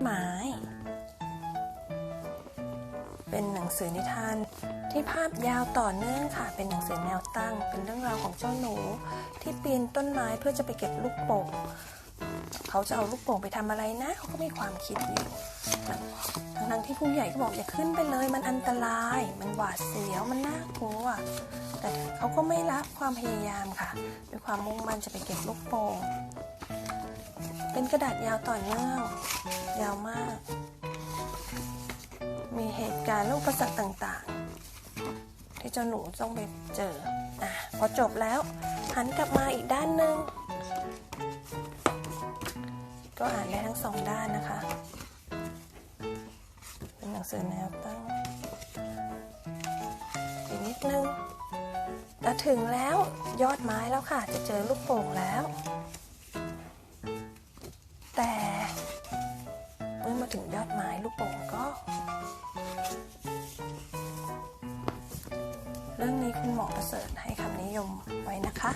ไม้ เป็นหนังสือนิทานที่ภาพยาวต่อเนื่องค่ะ เป็นหนังสือแนวตั้ง เป็นเรื่องราวของเจ้าหนู ที่ปีนต้นไม้เพื่อจะไปเก็บลูกโป่ง เขาจะเอาลูกโป่งไปทำอะไรนะ เขาก็มีความคิดอยู่ทั้งทั้งที่ผู้ใหญ่ก็บอกอย่าขึ้นไปเลย มันอันตราย มันหวาดเสียว มันน่ากลัว แต่เขาก็ไม่ละความพยายามค่ะ ด้วยความมุ่งมั่นจะไปเก็บลูกโป่ง เป็นกระดาษยาวต่อเนื่อง ยาวมาก มีเหตุการณ์ละอุปสรรคต่างๆ ที่เจ้าหนูต้องไปเจออะพอจบแล้วหันกลับมาอีกด้านหนึ่งก็อ่านได้ทั้งสองด้านนะคะ เป็นหนังสือแนวตั้งอีกนิดนึงจะถึงแล้วยอดไม้แล้วค่ะ จะเจอลูกโป่งแล้ว แต่ ก็เรื่องนี้คุณหมอประเสริฐให้คำนิยมไว้นะคะ